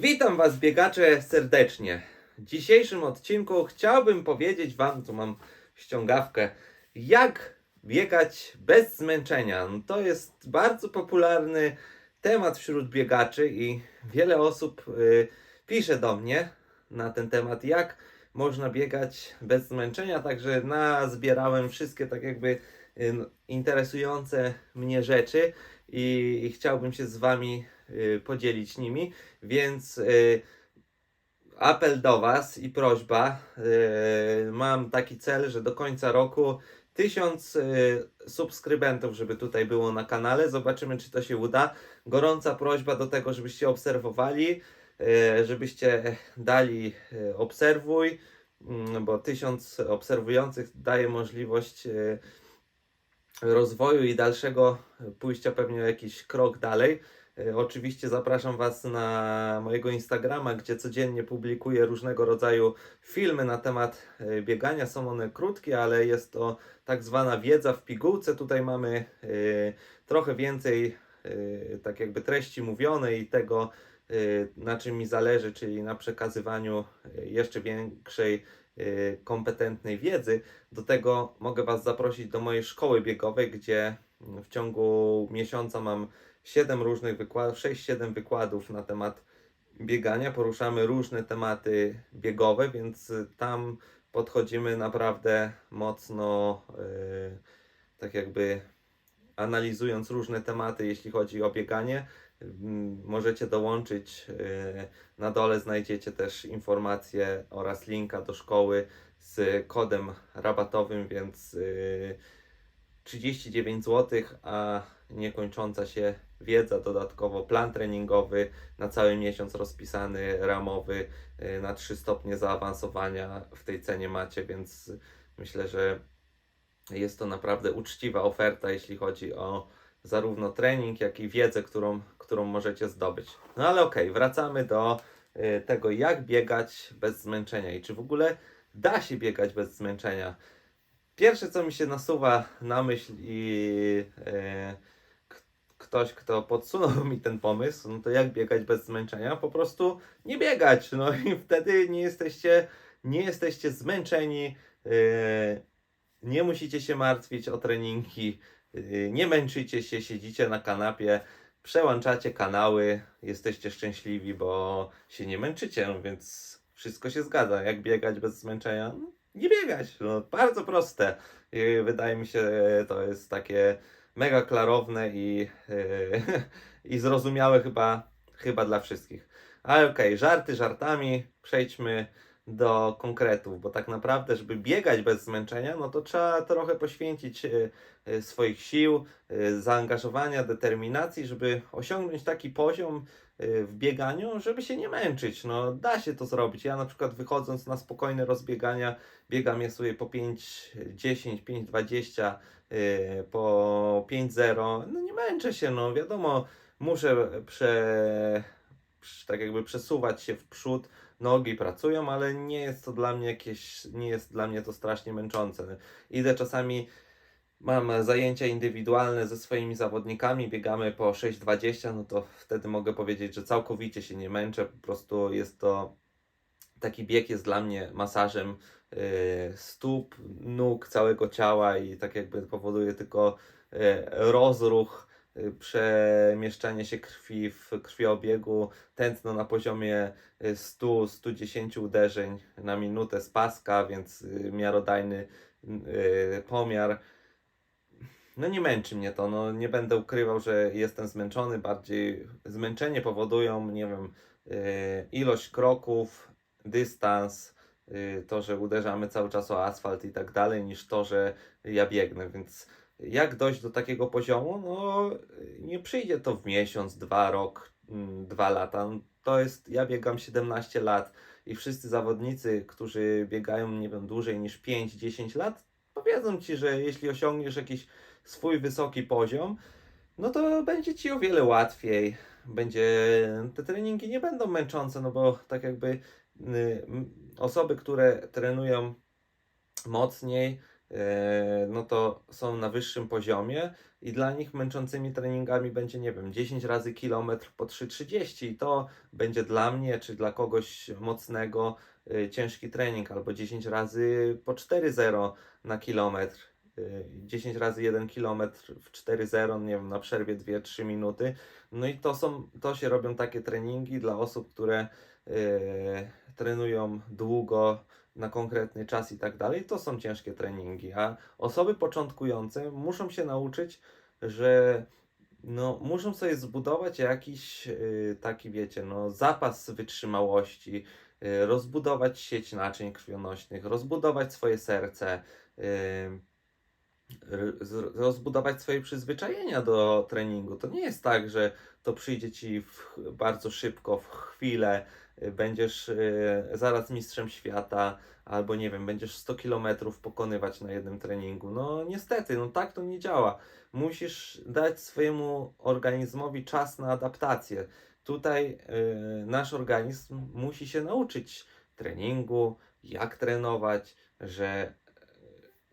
Witam Was, biegacze, serdecznie. W dzisiejszym odcinku chciałbym powiedzieć Wam, tu mam ściągawkę, jak biegać bez zmęczenia. No, to jest bardzo popularny temat wśród biegaczy i wiele osób y, pisze do mnie na ten temat, jak można biegać bez zmęczenia. Także nazbierałem wszystkie tak jakby y, interesujące mnie rzeczy i, i chciałbym się z Wami podzielić nimi. Więc y, apel do Was i prośba. y, mam taki cel, że do końca roku tysiąc y, subskrybentów, żeby tutaj było na kanale. Zobaczymy, czy to się uda. Gorąca prośba do tego, żebyście obserwowali, y, żebyście dali y, obserwuj, mm, bo tysiąc obserwujących daje możliwość y, rozwoju i dalszego pójścia pewnie o jakiś krok dalej. E, Oczywiście zapraszam Was na mojego Instagrama, gdzie codziennie publikuję różnego rodzaju filmy na temat e, biegania. Są one krótkie, ale jest to tak zwana wiedza w pigułce. Tutaj mamy e, trochę więcej tak jakby treści mówionej i tego, na czym mi zależy, czyli na przekazywaniu jeszcze większej kompetentnej wiedzy. Do tego mogę Was zaprosić do mojej szkoły biegowej, gdzie w ciągu miesiąca mam 7 różnych wykładów, 6-7 wykładów na temat biegania. Poruszamy różne tematy biegowe, więc y, tam podchodzimy naprawdę mocno, yy, tak jakby analizując różne tematy, jeśli chodzi o bieganie. Możecie dołączyć. yy, Na dole znajdziecie też informacje oraz linka do szkoły z kodem rabatowym, więc yy, 39 zł, a niekończąca się wiedza, dodatkowo plan treningowy na cały miesiąc rozpisany, ramowy, y, na 3 stopnie zaawansowania w tej cenie macie, więc myślę, że jest to naprawdę uczciwa oferta, jeśli chodzi o zarówno trening, jak i wiedzę, którą, którą możecie zdobyć. No ale okej, wracamy do y, tego, jak biegać bez zmęczenia i czy w ogóle da się biegać bez zmęczenia. Pierwsze, co mi się nasuwa na myśl i k- ktoś, kto podsunął mi ten pomysł, no to jak biegać bez zmęczenia? Po prostu nie biegać, no i wtedy nie jesteście, nie jesteście zmęczeni, e, nie musicie się martwić o treningi, e, nie męczycie się, siedzicie na kanapie, przełączacie kanały, jesteście szczęśliwi, bo się nie męczycie, no więc wszystko się zgadza. Jak biegać bez zmęczenia? No, nie biegać. No, bardzo proste. I wydaje mi się, e, to jest takie mega klarowne i, e, i zrozumiałe chyba, chyba dla wszystkich. Ale okej, żarty żartami, przejdźmy do konkretów, bo tak naprawdę, żeby biegać bez zmęczenia, no to trzeba trochę poświęcić e, e, swoich sił, e, zaangażowania, determinacji, żeby osiągnąć taki poziom w bieganiu, żeby się nie męczyć. No, da się to zrobić. Ja na przykład wychodząc na spokojne rozbiegania, biegam je sobie po 5, 10, 5, 20, yy, po 5, 0. No nie męczę się, no wiadomo, muszę prze- tak jakby przesuwać się w przód, nogi pracują, ale nie jest to dla mnie jakieś, nie jest dla mnie to strasznie męczące. Idę czasami Mam zajęcia indywidualne ze swoimi zawodnikami, biegamy po 6,20, no to wtedy mogę powiedzieć, że całkowicie się nie męczę. Po prostu jest to taki bieg jest dla mnie masażem yy, stóp, nóg, całego ciała i tak jakby powoduje tylko yy, rozruch, przemieszczanie się krwi w krwiobiegu, tętno na poziomie yy, 100-110 uderzeń na minutę z paska, więc yy, miarodajny pomiar. No nie męczy mnie to, no nie będę ukrywał, że jestem zmęczony, bardziej zmęczenie powodują, nie wiem, ilość kroków, dystans, to, że uderzamy cały czas o asfalt i tak dalej, niż to, że ja biegnę, więc jak dojść do takiego poziomu? No nie przyjdzie to w miesiąc, dwa, rok, mm, dwa lata. No, To jest, ja biegam 17 lat i wszyscy zawodnicy, którzy biegają, nie wiem, dłużej niż 5-10 lat, powiedzą Ci, że jeśli osiągniesz jakiś swój wysoki poziom, no to będzie ci o wiele łatwiej. Będzie, te treningi nie będą męczące, no bo tak jakby y, osoby, które trenują mocniej, no to są na wyższym poziomie i dla nich męczącymi treningami będzie, nie wiem, 10 razy kilometr po 3,30 i to będzie dla mnie, czy dla kogoś mocnego y, ciężki trening, albo 10 razy po 4,0 na kilometr. y, 10 razy 1 kilometr w 4,0, nie wiem, na przerwie 2-3 minuty. No i to są, to się robią takie treningi dla osób, które y, trenują długo, na konkretny czas i tak dalej. To są ciężkie treningi, a osoby początkujące muszą się nauczyć, że no, muszą sobie zbudować jakiś y, taki, wiecie, no, zapas wytrzymałości, y, rozbudować sieć naczyń krwionośnych, rozbudować swoje serce, y, rozbudować swoje przyzwyczajenia do treningu. To nie jest tak, że to przyjdzie ci w, bardzo szybko, w chwilę, będziesz y, zaraz mistrzem świata, albo nie wiem, będziesz 100 kilometrów pokonywać na jednym treningu. No niestety, no tak to nie działa. Musisz dać swojemu organizmowi czas na adaptację. Tutaj y, nasz organizm musi się nauczyć treningu, jak trenować, że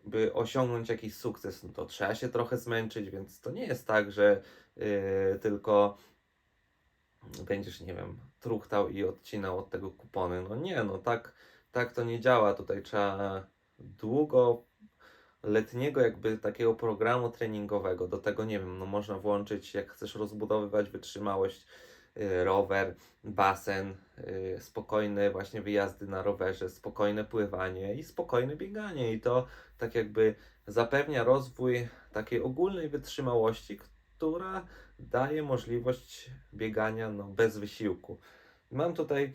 y, by osiągnąć jakiś sukces, no to trzeba się trochę zmęczyć, więc to nie jest tak, że y, tylko będziesz, nie wiem, truchtał i odcinał od tego kupony. No nie, no tak, tak to nie działa. Tutaj trzeba długo letniego jakby takiego programu treningowego. Do tego nie wiem, no można włączyć, jak chcesz rozbudowywać wytrzymałość, y, rower, basen, y, spokojne właśnie wyjazdy na rowerze, spokojne pływanie i spokojne bieganie. I to tak jakby zapewnia rozwój takiej ogólnej wytrzymałości, która daje możliwość biegania no, bez wysiłku. Mam tutaj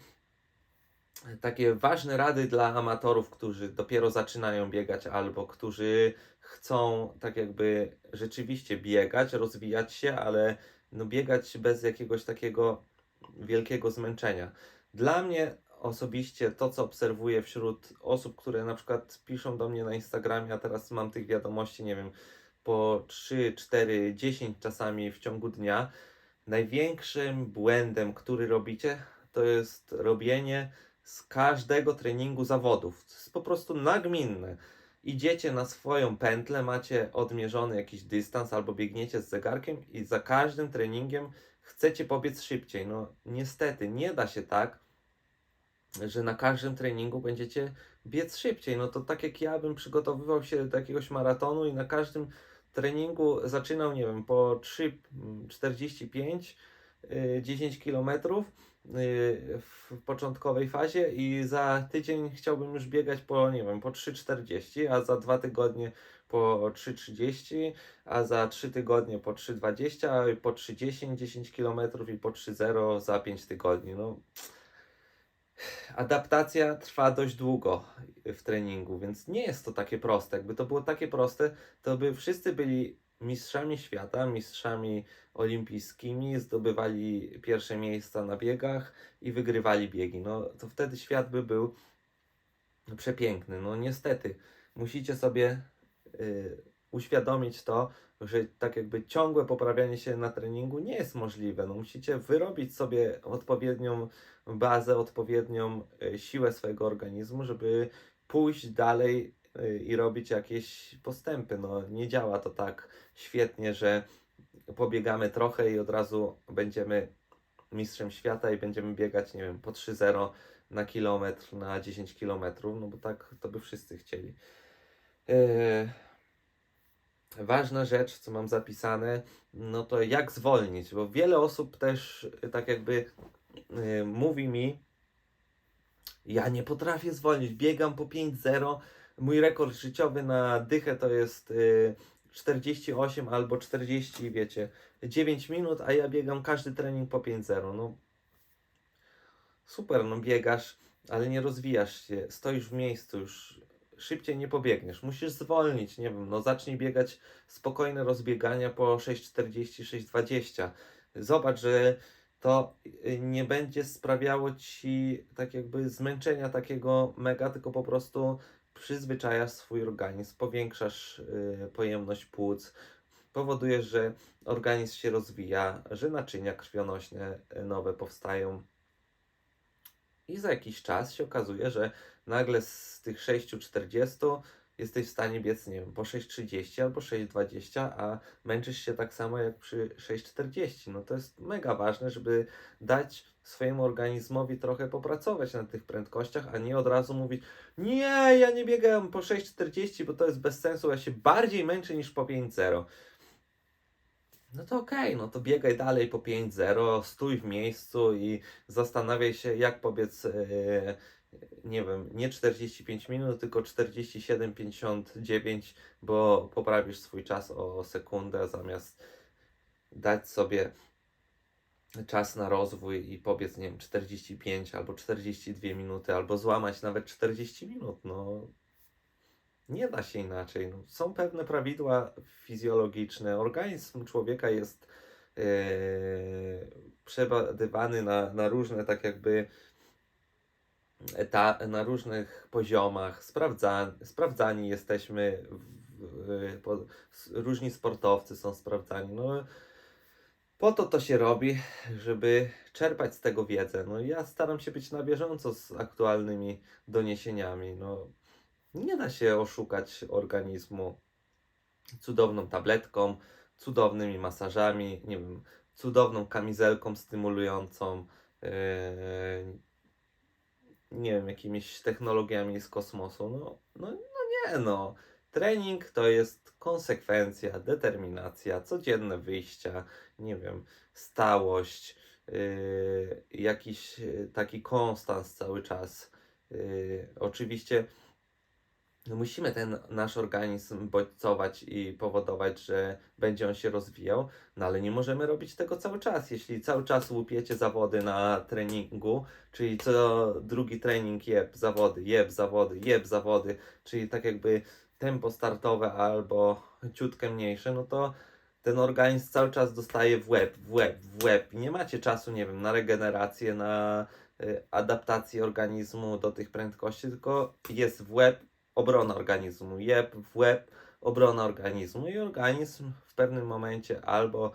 takie ważne rady dla amatorów, którzy dopiero zaczynają biegać albo którzy chcą tak jakby rzeczywiście biegać, rozwijać się, ale no biegać bez jakiegoś takiego wielkiego zmęczenia. Dla mnie osobiście to, co obserwuję wśród osób, które na przykład piszą do mnie na Instagramie, a teraz mam tych wiadomości, nie wiem, po 3, 4, 10 czasami w ciągu dnia, największym błędem, który robicie, to jest robienie z każdego treningu zawodów. To jest po prostu nagminne. Idziecie na swoją pętlę, macie odmierzony jakiś dystans albo biegniecie z zegarkiem i za każdym treningiem chcecie pobiec szybciej. No niestety nie da się tak, że na każdym treningu będziecie biec szybciej. No to tak jak ja bym przygotowywał się do jakiegoś maratonu i na każdym treningu zaczynał, nie wiem, po 3,45 y, 10 kilometrów y, w początkowej fazie i za tydzień chciałbym już biegać po, nie wiem, po 3,40, a za dwa tygodnie po 3,30, a za 3 tygodnie po 3,20, a po 3,10 10 km i po 3,0 za 5 tygodni. No, adaptacja trwa dość długo w treningu, więc nie jest to takie proste. Jakby to było takie proste, to by wszyscy byli mistrzami świata, mistrzami olimpijskimi, zdobywali pierwsze miejsca na biegach i wygrywali biegi. No to wtedy świat by był przepiękny. No niestety, musicie sobie y, uświadomić to, że tak jakby ciągłe poprawianie się na treningu nie jest możliwe. No musicie wyrobić sobie odpowiednią bazę, odpowiednią y, siłę swojego organizmu, żeby pójść dalej y, i robić jakieś postępy. No nie działa to tak świetnie, że pobiegamy trochę i od razu będziemy mistrzem świata i będziemy biegać, nie wiem, po 3-0 na kilometr, na 10 kilometrów, no bo tak to by wszyscy chcieli. Yy, ważna rzecz, co mam zapisane, no to jak zwolnić, bo wiele osób też y, tak jakby y, mówi mi, ja nie potrafię zwolnić, biegam po 5-0, mój rekord życiowy na dychę to jest y, 48 albo 40, wiecie, 9 minut, a ja biegam każdy trening po 5-0, no. Super, no biegasz, ale nie rozwijasz się, stoisz w miejscu, już szybciej nie pobiegniesz, musisz zwolnić, nie wiem, no zacznij biegać spokojne rozbiegania po 6,40, 6,20. Zobacz, że to y, nie będzie sprawiało ci tak jakby zmęczenia takiego mega, tylko po prostu przyzwyczajasz swój organizm, powiększasz y, pojemność płuc, powodujesz, że organizm się rozwija, że naczynia krwionośne y, nowe powstają. I za jakiś czas się okazuje, że nagle z tych 6,40 jesteś w stanie biec, nie wiem, po 6.30 albo 6.20, a męczysz się tak samo jak przy 6.40. No to jest mega ważne, żeby dać swojemu organizmowi trochę popracować na tych prędkościach, a nie od razu mówić, nie, ja nie biegam po 6.40, bo to jest bez sensu, ja się bardziej męczę niż po 5.0. No to okej, no to biegaj dalej po 5.0, stój w miejscu i zastanawiaj się, jak pobiec, e, nie wiem, nie 45 minut, tylko 47-59, bo poprawisz swój czas o sekundę, zamiast dać sobie czas na rozwój i pobiec, nie wiem, 45 albo 42 minuty, albo złamać nawet 40 minut, no nie da się inaczej. No, są pewne prawidła fizjologiczne. Organizm człowieka jest e, przebadywany na, na różne, tak jakby, na różnych poziomach. Sprawdza, sprawdzani jesteśmy, w, po, różni sportowcy są sprawdzani. No, po to to się robi, żeby czerpać z tego wiedzę. No, ja staram się być na bieżąco z aktualnymi doniesieniami. No, nie da się oszukać organizmu cudowną tabletką, cudownymi masażami, nie wiem, cudowną kamizelką stymulującą, yy, nie wiem, jakimiś technologiami z kosmosu. No, no, no nie no. Trening to jest konsekwencja, determinacja, codzienne wyjścia, nie wiem, stałość, yy, jakiś yy, taki konstans cały czas. Yy, oczywiście no musimy ten nasz organizm bodźcować i powodować, że będzie on się rozwijał, no ale nie możemy robić tego cały czas. Jeśli cały czas łupiecie zawody na treningu, czyli co drugi trening jeb zawody, jeb zawody, jeb zawody, czyli tak jakby tempo startowe albo ciutkę mniejsze, no to ten organizm cały czas dostaje w łeb, w łeb, w łeb nie macie czasu, nie wiem, na regenerację, na y, adaptację organizmu do tych prędkości, tylko jest w łeb, obrona organizmu, jeb w łeb, obrona organizmu i organizm w pewnym momencie albo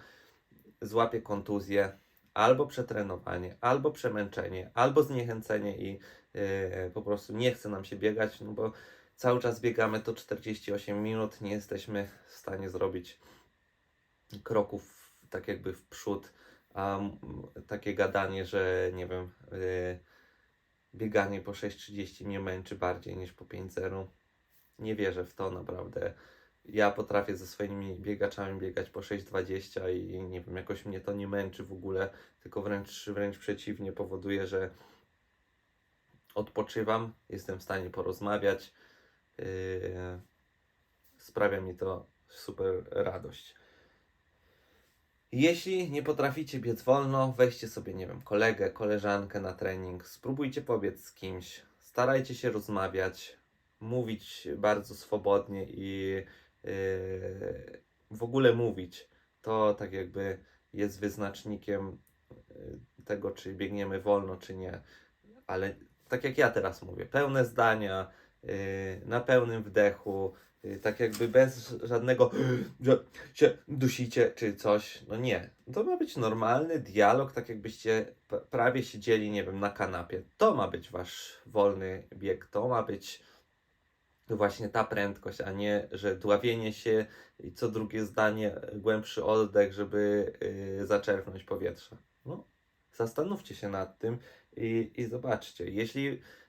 złapie kontuzję, albo przetrenowanie, albo przemęczenie, albo zniechęcenie i yy, po prostu nie chce nam się biegać, no bo cały czas biegamy to 48 minut, nie jesteśmy w stanie zrobić kroków tak jakby w przód, a takie gadanie, że nie wiem, yy, bieganie po 6.30 mnie męczy bardziej niż po 5.0. Nie wierzę w to naprawdę. Ja potrafię ze swoimi biegaczami biegać po 6.20 i nie wiem, jakoś mnie to nie męczy w ogóle, tylko wręcz, wręcz przeciwnie powoduje, że odpoczywam, jestem w stanie porozmawiać. Yy, sprawia mi to super radość. Jeśli nie potraficie biec wolno, weźcie sobie, nie wiem, kolegę, koleżankę na trening, spróbujcie pobiec z kimś, starajcie się rozmawiać, mówić bardzo swobodnie i yy, w ogóle mówić. To tak jakby jest wyznacznikiem yy, tego, czy biegniemy wolno, czy nie. Ale tak jak ja teraz mówię, pełne zdania, yy, na pełnym wdechu, tak jakby bez żadnego, że się dusicie czy coś. No nie. To ma być normalny dialog, tak jakbyście prawie siedzieli, nie wiem, na kanapie. To ma być wasz wolny bieg, to ma być właśnie ta prędkość, a nie, że dławienie się i co drugie zdanie, głębszy oddech, żeby yy, zaczerpnąć powietrze. No, zastanówcie się nad tym i, i zobaczcie. Jeśli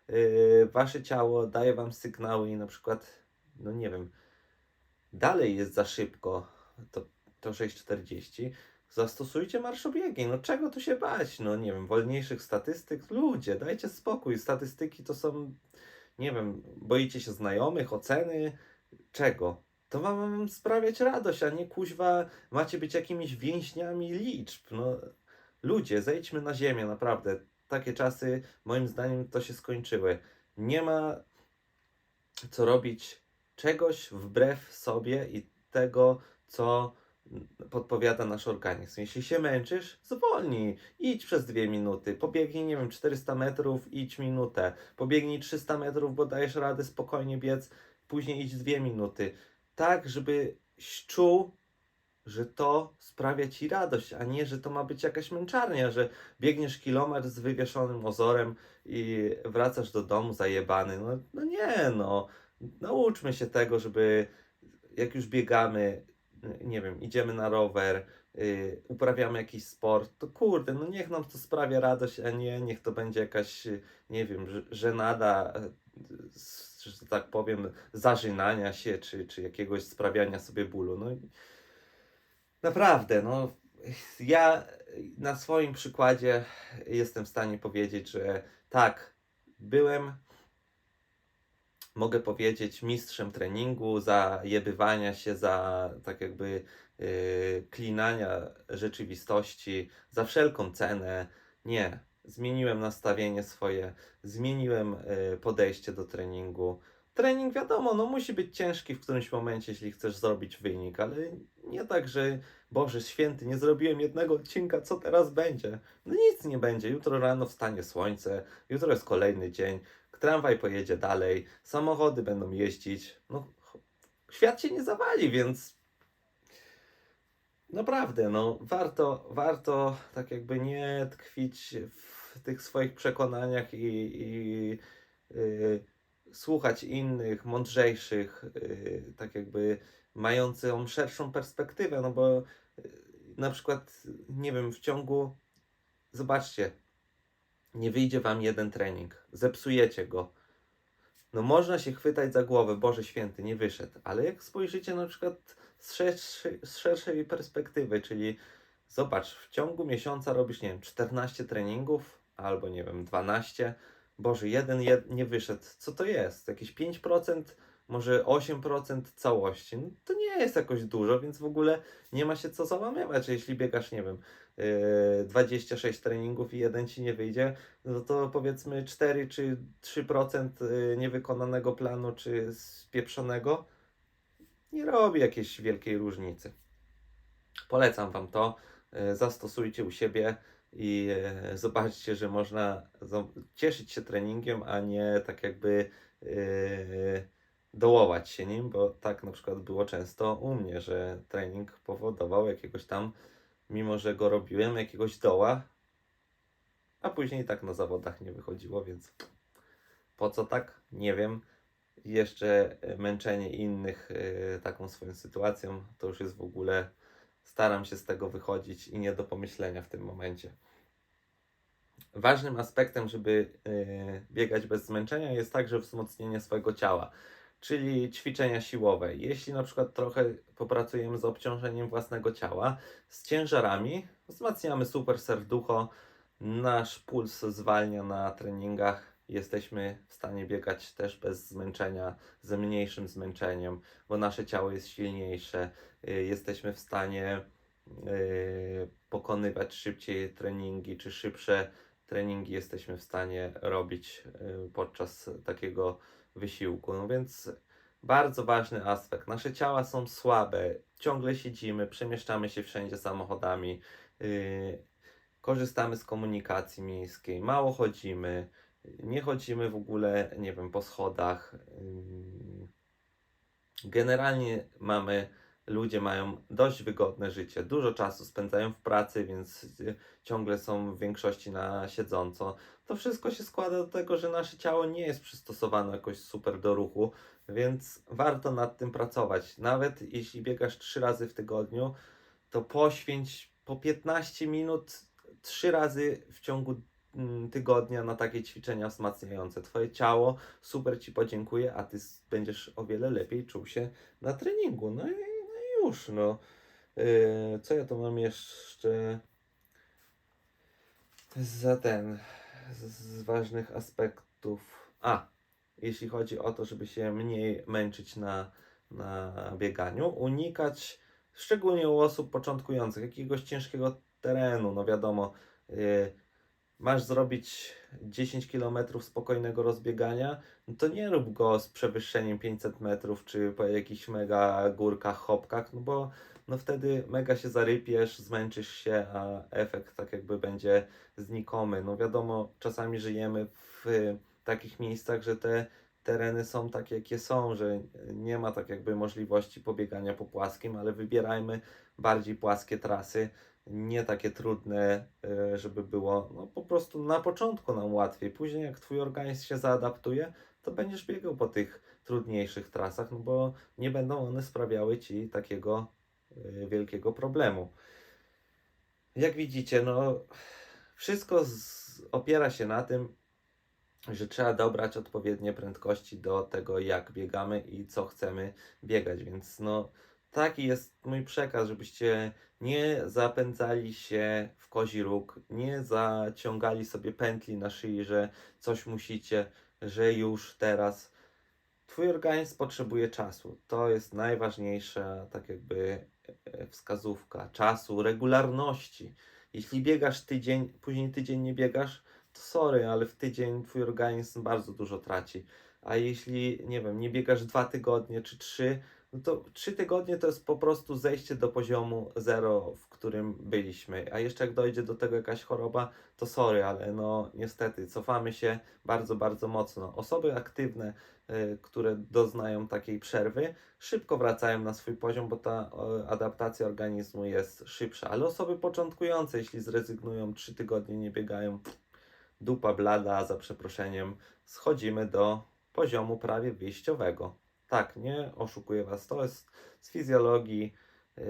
yy, wasze ciało daje wam sygnały i na przykład, no nie wiem, dalej jest za szybko, to, to 6,40, zastosujcie marszobiegi. No czego tu się bać? No nie wiem, wolniejszych statystyk? Ludzie, dajcie spokój. Statystyki to są, nie wiem, boicie się znajomych, oceny? Czego? To wam sprawiać radość, a nie kuźwa macie być jakimiś więźniami liczb. No ludzie, zejdźmy na ziemię, naprawdę. Takie czasy, moim zdaniem, to się skończyły. Nie ma co robić czegoś wbrew sobie i tego, co podpowiada nasz organizm. Jeśli się męczysz, zwolnij, idź przez dwie minuty, pobiegnij, nie wiem, 400 metrów, idź minutę, pobiegnij 300 metrów, bo dajesz radę spokojnie biec, później idź dwie minuty. Tak, żebyś czuł, że to sprawia ci radość, a nie, że to ma być jakaś męczarnia, że biegniesz kilometr z wywieszonym ozorem i wracasz do domu zajebany. No, no nie, no. Nauczmy się tego, żeby jak już biegamy, nie wiem, idziemy na rower, y, uprawiamy jakiś sport, to kurde, no niech nam to sprawia radość, a nie niech to będzie jakaś, y, nie wiem, żenada, y, z- że tak powiem, zażynania się, czy, czy jakiegoś sprawiania sobie bólu. No, i naprawdę, no, ja na swoim przykładzie jestem w stanie powiedzieć, że tak, byłem mogę powiedzieć, mistrzem treningu, zajebywania się, za tak jakby yy, klinania rzeczywistości za wszelką cenę. Nie. Zmieniłem nastawienie swoje, zmieniłem yy, podejście do treningu. Trening, wiadomo, no musi być ciężki w którymś momencie, jeśli chcesz zrobić wynik, ale nie tak, że Boże święty, nie zrobiłem jednego odcinka, co teraz będzie? No nic nie będzie. Jutro rano wstanie słońce, jutro jest kolejny dzień tramwaj pojedzie dalej, samochody będą jeździć. No, świat się nie zawali, więc naprawdę, no, warto, warto tak jakby nie tkwić w tych swoich przekonaniach i, i y, słuchać innych, mądrzejszych, y, tak jakby mających szerszą perspektywę, no bo y, na przykład, nie wiem, w ciągu, zobaczcie, nie wyjdzie wam jeden trening, zepsujecie go. No można się chwytać za głowę, Boże Święty, nie wyszedł, ale jak spojrzycie na przykład z szerszej, z szerszej perspektywy, czyli zobacz, w ciągu miesiąca robisz, nie wiem, 14 treningów, albo nie wiem, 12, Boże, jeden jed, nie wyszedł, co to jest? Jakieś 5%, może 8% całości, no to nie jest jakoś dużo, więc w ogóle nie ma się co załamywać, jeśli biegasz, nie wiem, yy, 26 treningów i jeden ci nie wyjdzie, no to powiedzmy 4 czy 3% y, niewykonanego planu, czy spieprzonego, nie robi jakiejś wielkiej różnicy. Polecam Wam to, y, zastosujcie u siebie i y, zobaczcie, że można cieszyć się treningiem, a nie tak jakby dołować się nim, bo tak na przykład było często u mnie, że trening powodował jakiegoś tam, mimo że go robiłem, jakiegoś doła, a później tak na zawodach nie wychodziło, więc po co tak? Nie wiem. Jeszcze e, męczenie innych e, taką swoją sytuacją, to już jest w ogóle, staram się z tego wychodzić i nie do pomyślenia w tym momencie. Ważnym aspektem, żeby e, biegać bez zmęczenia jest także wzmocnienie swojego ciała, czyli ćwiczenia siłowe. Jeśli na przykład trochę popracujemy z obciążeniem własnego ciała, z ciężarami, wzmacniamy super serducho, nasz puls zwalnia na treningach. Jesteśmy w stanie biegać też bez zmęczenia, z mniejszym zmęczeniem, bo nasze ciało jest silniejsze. y, Jesteśmy w stanie y, pokonywać szybciej treningi, czy szybsze treningi jesteśmy w stanie robić y, podczas takiego wysiłku. No więc bardzo ważny aspekt. Nasze ciała są słabe, ciągle siedzimy, przemieszczamy się wszędzie samochodami. y, korzystamy z komunikacji miejskiej, mało chodzimy, nie chodzimy w ogóle, nie wiem, po schodach. Ym, Generalnie mamy, ludzie mają dość wygodne życie, dużo czasu spędzają w pracy, więc y, ciągle są w większości na siedząco. To wszystko się składa do tego, że nasze ciało nie jest przystosowane jakoś super do ruchu, więc warto nad tym pracować. Nawet jeśli biegasz trzy razy w tygodniu, to poświęć po 15 minut trzy razy w ciągu mm, tygodnia na takie ćwiczenia wzmacniające. Twoje ciało super Ci podziękuje, a Ty będziesz o wiele lepiej czuł się na treningu. No i już, no. Yy, co ja tu mam jeszcze za ten, z, z ważnych aspektów? A, jeśli chodzi o to, żeby się mniej męczyć na, na bieganiu, unikać, szczególnie u osób początkujących, jakiegoś ciężkiego terenu. No wiadomo, yy, masz zrobić 10 km spokojnego rozbiegania, no to nie rób go z przewyższeniem 500 metrów, czy po jakichś mega górkach, hopkach, no bo no wtedy mega się zarypiesz, zmęczysz się, a efekt tak jakby będzie znikomy. No wiadomo, czasami żyjemy w takich miejscach, że te tereny są takie, jakie są, że nie ma tak jakby możliwości pobiegania po płaskim, ale wybierajmy bardziej płaskie trasy, nie takie trudne, e, żeby było no, po prostu na początku nam łatwiej. Później jak Twój organizm się zaadaptuje, to będziesz biegał po tych trudniejszych trasach, no bo nie będą one sprawiały ci takiego y, wielkiego problemu. Jak widzicie, no wszystko z, opiera się na tym, że trzeba dobrać odpowiednie prędkości do tego, jak biegamy i co chcemy biegać, więc no taki jest mój przekaz, żebyście nie zapędzali się w kozi róg, nie zaciągali sobie pętli na szyi, że coś musicie, że już teraz. Twój organizm potrzebuje czasu. To jest najważniejsza, tak jakby e, wskazówka czasu, regularności. Jeśli biegasz tydzień, później tydzień nie biegasz, to sorry, ale w tydzień twój organizm bardzo dużo traci. A jeśli, nie wiem, nie biegasz dwa tygodnie czy trzy, no to trzy tygodnie to jest po prostu zejście do poziomu zero, w którym byliśmy. A jeszcze jak dojdzie do tego jakaś choroba, to sorry, ale no niestety cofamy się bardzo, bardzo mocno. Osoby aktywne, y, które doznają takiej przerwy, szybko wracają na swój poziom, bo ta adaptacja organizmu jest szybsza. Ale osoby początkujące, jeśli zrezygnują, trzy tygodnie nie biegają, dupa blada, za przeproszeniem, schodzimy do poziomu prawie wyjściowego. Tak, nie oszukuję Was, to jest z fizjologii. yy,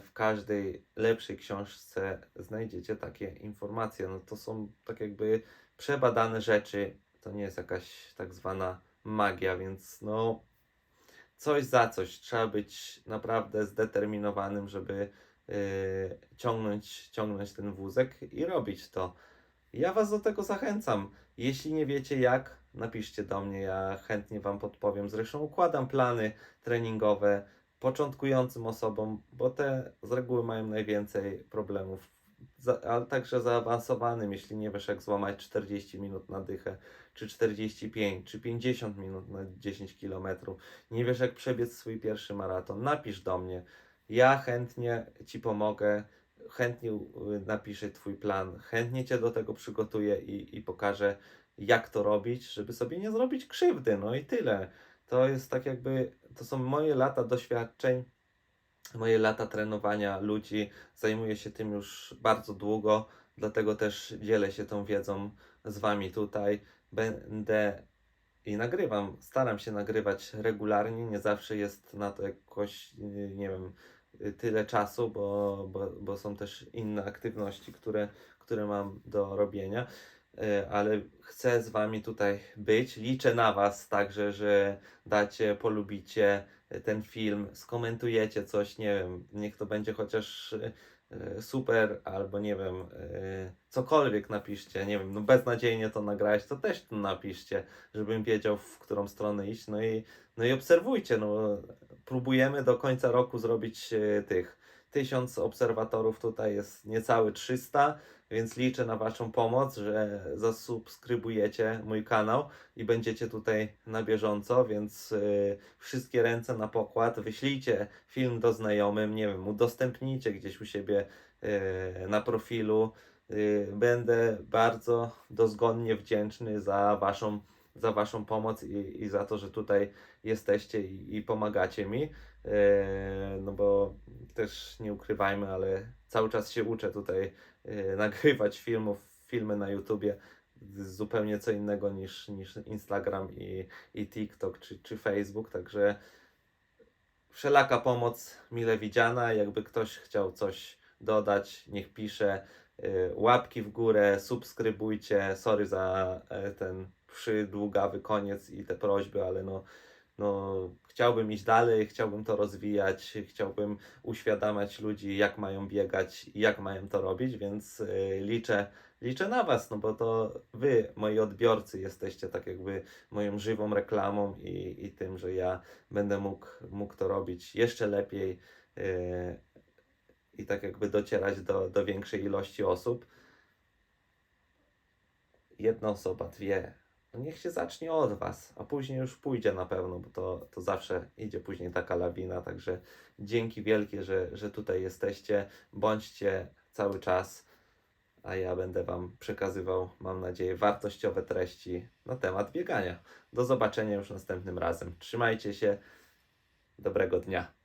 W każdej lepszej książce znajdziecie takie informacje. No to są tak jakby przebadane rzeczy. To nie jest jakaś tak zwana magia, więc no coś za coś. Trzeba być naprawdę zdeterminowanym, żeby yy, ciągnąć, ciągnąć ten wózek i robić to. Ja Was do tego zachęcam. Jeśli nie wiecie jak, napiszcie do mnie, ja chętnie Wam podpowiem. Zresztą układam plany treningowe początkującym osobom, bo te z reguły mają najwięcej problemów. Ale także zaawansowanym, jeśli nie wiesz jak złamać 40 minut na dychę, czy 45, czy 50 minut na 10 km, nie wiesz jak przebiec swój pierwszy maraton, napisz do mnie. Ja chętnie Ci pomogę, chętnie y, napiszę Twój plan, chętnie Cię do tego przygotuję i, i pokażę, jak to robić, żeby sobie nie zrobić krzywdy. No i tyle. To jest tak jakby, to są moje lata doświadczeń, moje lata trenowania ludzi. Zajmuję się tym już bardzo długo, dlatego też dzielę się tą wiedzą z Wami tutaj. Będę i nagrywam, staram się nagrywać regularnie, nie zawsze jest na to jakoś, nie wiem, tyle czasu, bo, bo, bo są też inne aktywności, które, które mam do robienia, ale chcę z Wami tutaj być. Liczę na Was także, że dacie, polubicie ten film, skomentujecie coś, nie wiem, niech to będzie chociaż y, super, albo nie wiem, cokolwiek napiszcie, nie wiem, no beznadziejnie to nagrałeś, to też to napiszcie, żebym wiedział, w którą stronę iść, no i, no i obserwujcie, no próbujemy do końca roku zrobić tych tysiąc obserwatorów, tutaj jest niecałe 300, więc liczę na Waszą pomoc, że zasubskrybujecie mój kanał i będziecie tutaj na bieżąco, więc y, wszystkie ręce na pokład, wyślijcie film do znajomym, nie wiem, udostępnijcie gdzieś u siebie y, na profilu. Y, będę bardzo dozgonnie wdzięczny za Waszą, za waszą pomoc i, i za to, że tutaj jesteście i, i pomagacie mi. E, no bo też nie ukrywajmy, ale cały czas się uczę tutaj e, nagrywać filmów, filmy na YouTubie zupełnie co innego niż, niż Instagram i, i TikTok czy, czy Facebook, także wszelaka pomoc mile widziana, jakby ktoś chciał coś dodać, niech pisze, E, łapki w górę, subskrybujcie, sorry za ten przydługawy koniec i te prośby, ale no no, chciałbym iść dalej, chciałbym to rozwijać, chciałbym uświadamiać ludzi, jak mają biegać i jak mają to robić, więc y, liczę, liczę na Was, no bo to Wy, moi odbiorcy, jesteście tak jakby moją żywą reklamą i, i tym, że ja będę mógł, mógł to robić jeszcze lepiej y, i tak jakby docierać do, do większej ilości osób. Jedna osoba, dwie, no niech się zacznie od Was, a później już pójdzie na pewno, bo to, to zawsze idzie później taka lawina. Także dzięki wielkie, że, że tutaj jesteście. Bądźcie cały czas, a ja będę Wam przekazywał, mam nadzieję, wartościowe treści na temat biegania. Do zobaczenia już następnym razem. Trzymajcie się. Dobrego dnia.